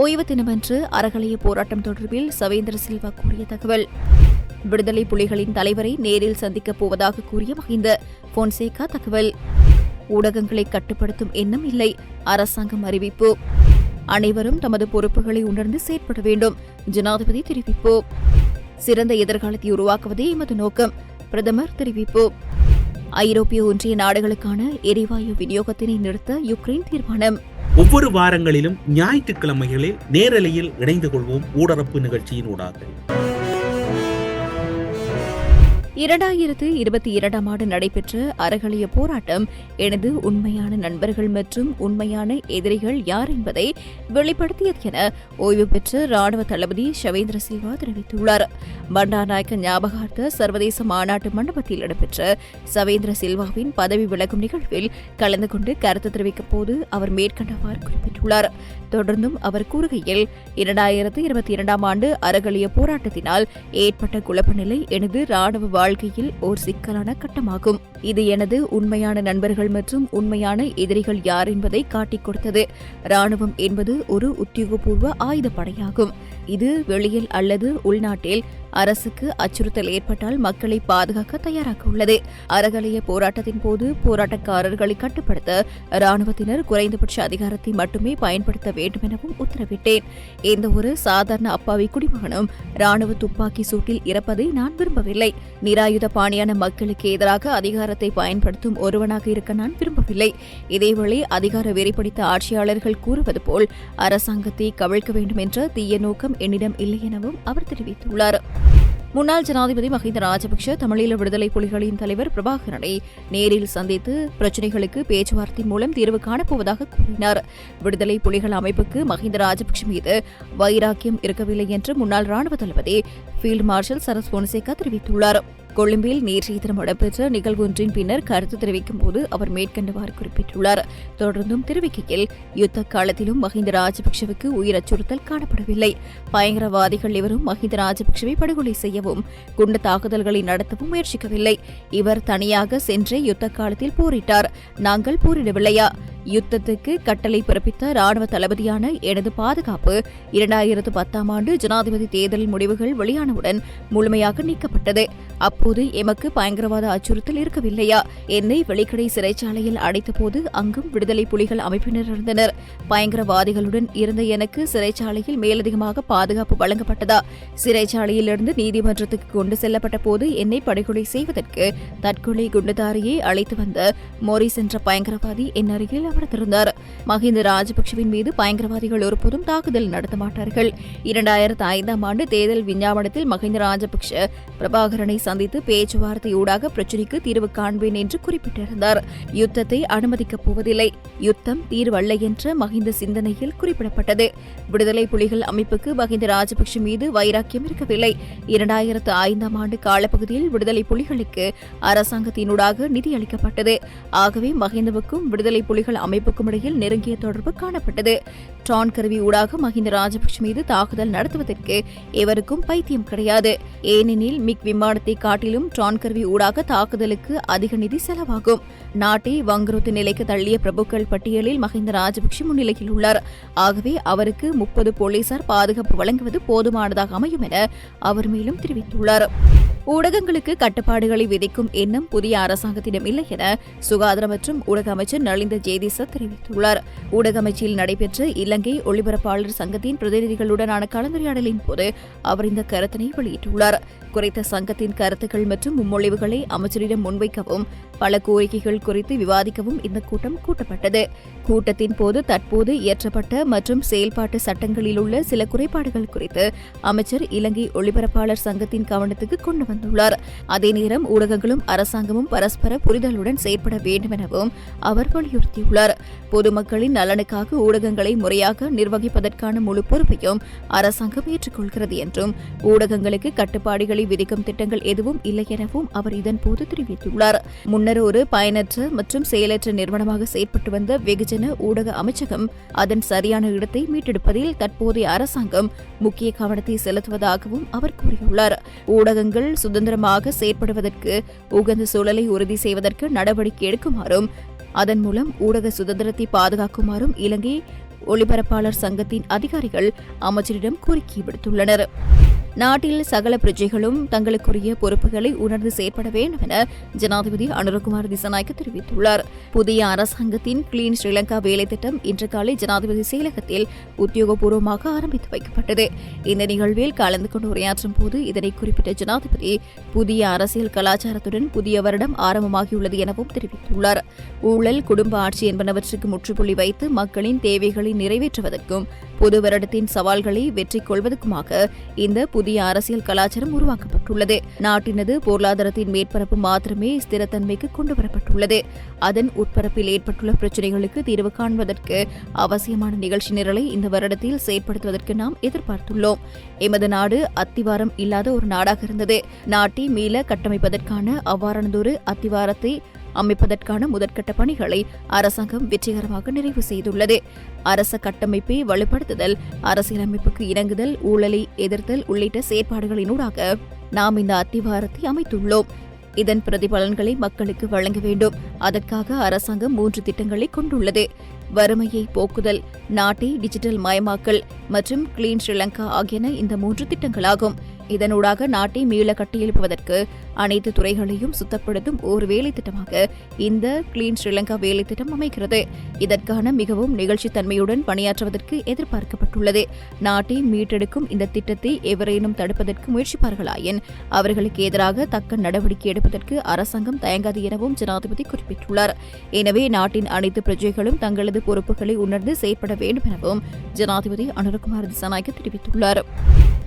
ஓய்வு தினமன்று அறகலைய போராட்டம் தொடர்பில் சவேந்திர சில்வா கூறிய தகவல். விடுதலை புலிகளின் தலைவரை நேரில் சந்திக்கப் போவதாக கூறிய மஹிந்த போன்சேகா தகவல். ஊடகங்களை கட்டுப்படுத்தும் எண்ணம் இல்லை. அரசாங்கம் அறிவிப்பு. அனைவரும் தமது பொறுப்புகளை உணர்ந்து செயற்பட வேண்டும். ஜனாதிபதி தெரிவிப்பு. சிறந்த எதிர்காலத்தை உருவாக்குவதே எமது நோக்கம். பிரதமர் தெரிவிப்பு. ஐரோப்பிய ஒன்றிய நாடுகளுக்கான எரிவாயு விநியோகத்தினை நிறுத்த யுக்ரைன் தீர்மானம். ஒவ்வொரு வாரங்களிலும் ஞாயிற்றுக்கிழமைகளில் நேரலையில் இணைந்து கொள்வோம் ஊடரப்பு நிகழ்ச்சியின் ஊடாக. இரண்டாயிரத்து இருபத்தி இரண்டாம் ஆண்டு நடைபெற்ற அறகலிய போராட்டம் எனது உண்மையான நண்பர்கள் மற்றும் உண்மையான எதிரிகள் யார் என்பதை வெளிப்படுத்தியது என ஓய்வு பெற்ற ராணுவ தளபதி ஷவேந்திர சில்வா தெரிவித்துள்ளார். பண்டாநாயக்க ஞாபகார்த்த சர்வதேச மாநாட்டு மண்டபத்தில் இடம்பெற்ற சவேந்திர சில்வாவின் பதவி விலகும் நிகழ்வில் கலந்து கொண்டு கருத்து தெரிவிக்கும் போது அவர் மேற்கண்டவாறு குறிப்பிட்டுள்ளார். தொடர்ந்தும் அவர் கூறுகையில் இரண்டாயிரத்து இருபத்தி இரண்டாம் ஆண்டு அறகலிய போராட்டத்தினால் ஏற்பட்ட குழப்ப நிலை எனது ராணுவ வாழ் வாழ்க்கையில் ஓர் சிக்கலான கட்டமாகும். இது எனது உண்மையான நண்பர்கள் மற்றும் உண்மையான எதிரிகள் யார் என்பதை காட்டிக் கொடுத்தது. ராணுவம் என்பது ஒரு உத்தியோகபூர்வ ஆயுதப்படையாகும். இது வெளியில் அல்லது உள்நாட்டில் அரசுக்கு அச்சுறுத்தல் ஏற்பட்டால் மக்களை பாதுகாக்க தயாராக உள்ளது. அறகலைய போராட்டத்தின் போது போராட்டக்காரர்களை கட்டுப்படுத்த ராணுவத்தினர் குறைந்தபட்ச அதிகாரத்தை மட்டுமே பயன்படுத்த வேண்டும் எனவும் உத்தரவிட்டேன். எந்த ஒரு சாதாரண அப்பாவி குடிமகனும் ராணுவ துப்பாக்கி சூட்டில் இறப்பதை நான் விரும்பவில்லை. நிராயுத பாணியான மக்களுக்கு எதிராக அதிகாரத்தை பயன்படுத்தும் ஒருவனாக இருக்க நான் விரும்பவில்லை. இதேவேளை அதிகார வெறிப்படித்த ஆட்சியாளர்கள் கூறுவது போல் அரசாங்கத்தை கவிழ்க்க வேண்டும் என்ற தீய நோக்கம் என்னிடம் இல்லை எனவும் அவர் தெரிவித்துள்ளார். முன்னாள் ஜனாதிபதி மஹிந்த ராஜபக்ஷ தமிழீழ விடுதலை புலிகளின் தலைவர் பிரபாகரனை நேரில் சந்தித்து பிரச்சினைகளுக்கு பேச்சுவார்த்தை மூலம் தீர்வு காணப்போவதாக கூறினார். விடுதலை புலிகள் அமைப்புக்கு மஹிந்த ராஜபக்ஷ மீது வைராக்கியம் இருக்கவில்லை என்று முன்னாள் ராணுவ தளபதி ஃபீல்டு மார்ஷல் சரஸ் பொன்சேகா தெரிவித்துள்ளார். கொழும்பில் நேற்றைய தினம் நடைபெற்ற நிகழ்வு ஒன்றின் பின்னர் கருத்து தெரிவிக்கும் போது அவர் மேற்கண்டவாறு குறிப்பிட்டுள்ளார். தொடர்ந்தும் தெரிவிக்கையில் யுத்த காலத்திலும் மஹிந்த ராஜபக்ஷவுக்கு உயிர் அச்சுறுத்தல் காணப்படவில்லை. பயங்கரவாதிகள் எவரும் மஹிந்த ராஜபக்ஷவை படுகொலை செய்யவும் குண்டு தாக்குதல்களை நடத்தவும் முயற்சிக்கவில்லை. இவர் தனியாக சென்றே யுத்த காலத்தில் போரிட்டார். நாங்கள் போரிடவில்லையா? யுத்தத்துக்கு கட்டளை பிறப்பித்த ராணுவ தளபதியான எனது பாதுகாப்பு இரண்டாயிரத்து பத்தாம் ஆண்டு ஜனாதிபதி தேர்தல் முடிவுகள் வெளியானவுடன் முழுமையாக நீக்கப்பட்டது. அப்போது எமக்கு பயங்கரவாத அச்சுறுத்தல் இருக்கவில்லையா? என்னை வெளிக்கடை சிறைச்சாலையில் அடைத்தபோது அங்கும் விடுதலை புலிகள் அமைப்பினர் இருந்தனர். பயங்கரவாதிகளுடன் இருந்த எனக்கு சிறைச்சாலையில் மேலதிகமாக பாதுகாப்பு வழங்கப்பட்டதா? சிறைச்சாலையிலிருந்து நீதிமன்றத்துக்கு கொண்டு செல்லப்பட்ட போது என்னை படுகொலை செய்வதற்கு தற்கொலை குண்டுதாரியை அழைத்து வந்த மோரிஸ் என்ற பயங்கரவாதி என் அருகில் அமர்ந்திருந்தார் மஹிந்த ராஜபக்சவின் மீது பயங்கரவாதிகள் ஒருபோதும் தாக்குதல் நடத்த மாட்டார்கள். இரண்டாயிரத்து ஐந்தாம் ஆண்டு தேர்தல் விஞ்ஞாபனத்தில் மஹிந்த ராஜபக்ஷ பிரபாகரனை சந்தித்து பேச்சுவார்த்தையூடாக பிரச்சினைக்கு தீர்வு காண்பேன் என்று குறிப்பிட்டிருந்தார். யுத்தத்தை அனுமதிக்கப் போவதில்லை. யுத்தம் தீர்வல்ல என்ற மஹிந்த சிந்தனையில் குறிப்பிடப்பட்டது. விடுதலை புலிகள் அமைப்புக்கு மஹிந்த ராஜபக்ஷ மீது வைராக்கியம் இருக்கவில்லை. இரண்டாயிரத்து ஐந்தாம் ஆண்டு காலப்பகுதியில் விடுதலை புலிகளுக்கு அரசாங்கத்தினூடாக நிதி அளிக்கப்பட்டது. ஆகவே மஹிந்தவுக்கும் விடுதலை புலிகள் அமைப்புக்கும் இடையில் நெருங்கிய தொடர்பு காணப்பட்டது. ட்ரான் கருவி ஊடாக மஹிந்த ராஜபக்ஷ மீது தாக்குதல் நடத்துவதற்கு எவருக்கும் பைத்தியம் கிடையாது. ஏனெனில் மிக் விமானத்தை காட்டிலும் ட்ரான் கருவி ஊடாக தாக்குதலுக்கு அதிக நிதி செலவாகும். நாட்டை வங்குரோத்து நிலைக்கு தள்ளிய பிரபுக்கள் பட்டியலில் மஹிந்த ராஜபக்ஷ முன்னிலையில் உள்ளார். ஆகவே அவருக்கு முப்பது போலீசார் பாதுகாப்பு வழங்குவது போதுமானதாக அமையும் என அவர் மேலும் தெரிவித்துள்ளார். ஊடகங்களுக்கு கட்டுப்பாடுகளை விதிக்கும் எண்ணம் புதிய அரசாங்கத்திடம் இல்லை என சுகாதார மற்றும் ஊடக அமைச்சர் நலிந்த ஜேதிச தெரிவித்துள்ளார். ஊடக அமைச்சில் நடைபெற்ற இலங்கை ஒளிபரப்பாளர் சங்கத்தின் பிரதிநிதிகளுடனான கலந்துரையாடலின் போது அவர் இந்த கருத்தினை வெளியிட்டுள்ளார். குறித்த சங்கத்தின் கருத்துக்கள் மற்றும் முன்மொழிவுகளை அமைச்சரிடம் முன்வைக்கவும் பல கோரிக்கைகள் குறித்து விவாதிக்கவும் இந்த கூட்டம் கூட்டப்பட்டது. கூட்டத்தின் போது தற்போது இயற்றப்பட்ட மற்றும் செயல்பாட்டு சட்டங்களில் உள்ள சில குறைபாடுகள் குறித்து அமைச்சர் இலங்கை ஒளிபரப்பாளர் சங்கத்தின் கவனத்துக்கு கொண்டு வந்துள்ளார். அதே நேரம் ஊடகங்களும் அரசாங்கமும் பரஸ்பர புரிதலுடன் செயற்பட வேண்டும் எனவும் அவர் வலியுறுத்தியுள்ளார். பொதுமக்களின் நலனுக்காக ஊடகங்களை முறையாக நிர்வகிப்பதற்கான முழு பொறுப்பையும் அரசாங்கம் ஏற்றுக்கொள்கிறது என்றும் ஊடகங்களுக்கு கட்டுப்பாடுகளை விதிக்கும் திட்டங்கள் எதுவும் இல்லை எனவும் அவர் இதன்போது தெரிவித்துள்ளார். முன்னர் ஒரு பயனற்ற மற்றும் செயலற்ற நிறுவனமாக செயற்பட்டு வந்த வெகுஜன ஊடக அமைச்சகம் அதன் சரியான இடத்தை மீட்டெடுப்பதில் தற்போதைய அரசாங்கம் முக்கிய கவனத்தை செலுத்துவதாகவும் அவர் கூறியுள்ளார். ஊடகங்கள் சுதந்திரமாக செயற்படுவதற்கு உகந்த சூழலை உறுதி செய்வதற்கு நடவடிக்கை எடுக்குமாறும் அதன் மூலம் ஊடக சுதந்திரத்தை பாதுகாக்குமாறும் இலங்கை ஒளிபரப்பாளர் சங்கத்தின் அதிகாரிகள் அமைச்சரிடம் கோரிக்கை விடுத்துள்ளனர். நாட்டில் சகல பிரஜைகளும் தங்களுக்குரிய பொறுப்புகளை உணர்ந்து செயற்பட வேண்டும் என ஜனாதிபதி அனுரகுமார் திசநாயக்க தெரிவித்துள்ளார். புதிய அரசாங்கத்தின் கிளீன் ஸ்ரீலங்கா வேலை திட்டம் இன்று காலை ஜனாதிபதி செயலகத்தில் உத்தியோகபூர்வமாக ஆரம்பித்து வைக்கப்பட்டது. இந்த நிகழ்வில் கலந்து கொண்டு உரையாற்றும் போது இதனை குறிப்பிட்ட ஜனாதிபதி புதிய அரசியல் கலாச்சாரத்துடன் புதிய வருடம் ஆரம்பமாகியுள்ளது எனவும் தெரிவித்துள்ளார். ஊழல் குடும்ப ஆட்சி என்பனவற்றுக்கு முற்றுப்புள்ளி வைத்து மக்களின் தேவைகளை நிறைவேற்றுவதற்கும் பொது வருடத்தின் சவால்களை வெற்றி கொள்வதற்குமாக இந்த புதிய அரசியல் கலாச்சாரம் உருவாக்கப்பட்டுள்ளது. நாட்டினது பொருளாதாரத்தின் மேற்பரப்பு மாத்திரமே ஸ்திரத்தன்மைக்கு கொண்டுவரப்பட்டுள்ளது. அதன் உட்பரப்பில் ஏற்பட்டுள்ள பிரச்சினைகளுக்கு தீர்வு காண்பதற்கு அவசியமான நிகழ்ச்சி நிரலை இந்த வருடத்தில் செயற்படுத்துவதற்கு நாம் எதிர்பார்த்துள்ளோம். எமது நாடு அத்திவாரம் இல்லாத ஒரு நாடாக இருந்தது. நாட்டை மீள கட்டமைப்பதற்கான அவ்வாறானதொரு அத்திவாரத்தை அமைப்பதற்கான முதற்கட்ட பணிகளை அரசாங்கம் வெற்றிகரமாக நிறைவு செய்துள்ளது. அரச கட்டமைப்பை வலுப்படுத்துதல் அரசியலமைப்புக்கு இணங்குதல் ஊழலை எதிர்த்தல் உள்ளிட்ட செயற்பாடுகளினூடாக நாம் இந்த அத்திவாரத்தை அமைத்துள்ளோம். இதன் பிரதிபலன்களை மக்களுக்கு வழங்க வேண்டும். அதற்காக அரசாங்கம் மூன்று திட்டங்களை கொண்டுள்ளது. வறுமையை போக்குதல் நாட்டை டிஜிட்டல் மயமாக்கல் மற்றும் கிளீன் ஸ்ரீலங்கா ஆகியன இந்த மூன்று திட்டங்களாகும். இதனூடாக நாட்டை மீள கட்டியெழுப்புவதற்கு அனைத்து துறைகளையும் சுத்தப்படுத்தும் ஒரு வேலை திட்டமாக இந்த கிளீன் ஸ்ரீலங்கா வேலை திட்டம் அமைகிறது. இதற்கான மிகவும் நிகழ்ச்சித்தன்மையுடன் பணியாற்றுவதற்கு எதிர்பார்க்கப்பட்டுள்ளது. நாட்டை மீட்டெடுக்கும் இந்த திட்டத்தை எவரேனும் தடுப்பதற்கு முயற்சிப்பார்களாயின் அவர்களுக்கு எதிராக தக்க நடவடிக்கை எடுப்பதற்கு அரசாங்கம் தயங்காது எனவும் ஜனாதிபதி குறிப்பிட்டுள்ளார். எனவே நாட்டின் அனைத்து பிரஜைகளும் தங்களது பொறுப்புகளை உணர்ந்து செயற்பட வேண்டும் எனவும் ஜனாதிபதி அனுரகுமார் திசாநாயக்க தெரிவித்துள்ளார்.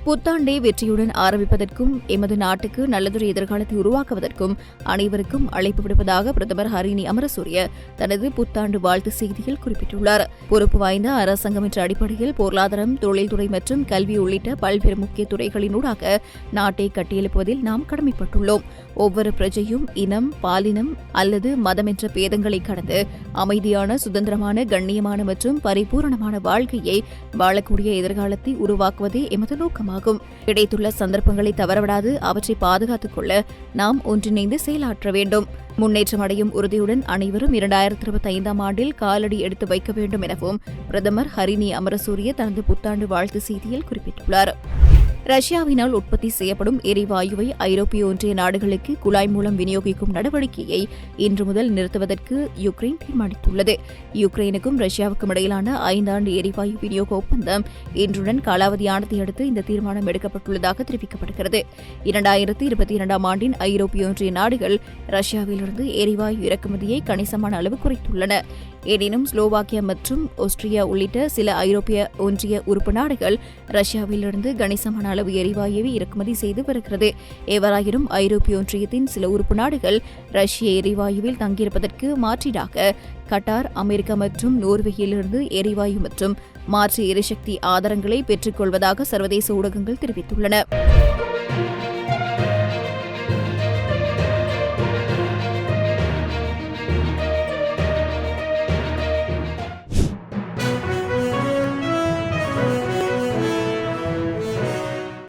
புத்தாண்டை வெற்றியுடன் ஆரம்பிப்பதற்கும் எமது நாட்டுக்கு நல்லதொரு எதிர்காலத்தை உருவாக்குவதற்கும் அனைவருக்கும் அழைப்பு விடுப்பதாக பிரதமர் ஹரிணி அமரசூரிய தனது புத்தாண்டு வாழ்த்து செய்தியில் குறிப்பிட்டுள்ளார். பொறுப்பு வாய்ந்த அரசாங்கம் என்ற அடிப்படையில் பொருளாதாரம் தொழில்துறை மற்றும் கல்வி உள்ளிட்ட பல்வேறு முக்கிய துறைகளினூடாக நாட்டை கட்டியெழுப்புவதில் நாம் கடமைப்பட்டுள்ளோம். ஒவ்வொரு பிரஜையும் இனம் பாலினம் அல்லது மதம் என்ற பேதங்களை கடந்து அமைதியான சுதந்திரமான கண்ணியமான மற்றும் பரிபூரணமான வாழ்க்கையை வாழக்கூடிய எதிர்காலத்தை உருவாக்குவதே எமது நோக்கமாகும். கிடைத்துள்ள சந்தர்ப்பங்களை தவறவிடாது அவற்றை பாதுகாத்துக் கொள்ள நாம் ஒன்றிணைந்து செயலாற்ற வேண்டும். முன்னேற்றம் அடையும் உறுதியுடன் அனைவரும் இரண்டாயிரத்தி இருபத்தி ஐந்தாம் ஆண்டில் காலடி எடுத்து வைக்க வேண்டும் எனவும் பிரதமர் ஹரிணி அமரசூரிய தனது புத்தாண்டு வாழ்த்து செய்தியில் குறிப்பிட்டுள்ளார். ரஷ்யாவினால் உற்பத்தி செய்யப்படும் எரிவாயுவை ஐரோப்பிய ஒன்றிய நாடுகளுக்கு குழாய் மூலம் விநியோகிக்கும் நடவடிக்கையை இன்று முதல் நிறுத்துவதற்கு யுக்ரைன் தீர்மானித்துள்ளது. யுக்ரைனுக்கும் ரஷ்யாவுக்கும் இடையிலான ஐந்தாண்டு எரிவாயு விநியோக ஒப்பந்தம் இன்றுடன் காலாவதியானதை அடுத்து இந்த தீர்மானம் எடுக்கப்பட்டுள்ளதாக தெரிவிக்கப்படுகிறது. இரண்டாயிரத்தி இருபத்தி இரண்டாம் ஆண்டின் ஐரோப்பிய ஒன்றிய நாடுகள் ரஷ்யாவிலிருந்து எரிவாயு இறக்குமதியை கணிசமான அளவு குறைத்துள்ளன. எனினும் ஸ்லோவாக்கியா மற்றும் ஆஸ்திரியா உள்ளிட்ட சில ஐரோப்பிய ஒன்றிய உறுப்பு நாடுகள் ரஷ்யாவிலிருந்து கணிசமான அளவு எரிவாயுவை இறக்குமதி செய்து வருகிறது. எவராயினும் ஐரோப்பிய ஒன்றியத்தின் சில உறுப்பு நாடுகள் ரஷ்ய எரிவாயுவில் தங்கியிருப்பதற்கு மாற்றீடாக கட்டார் அமெரிக்கா மற்றும் நோர்வேயிலிருந்து எரிவாயு மற்றும் மாற்று எரிசக்தி ஆதாரங்களை பெற்றுக்கொள்வதாக சர்வதேச ஊடகங்கள் தெரிவித்துள்ளன.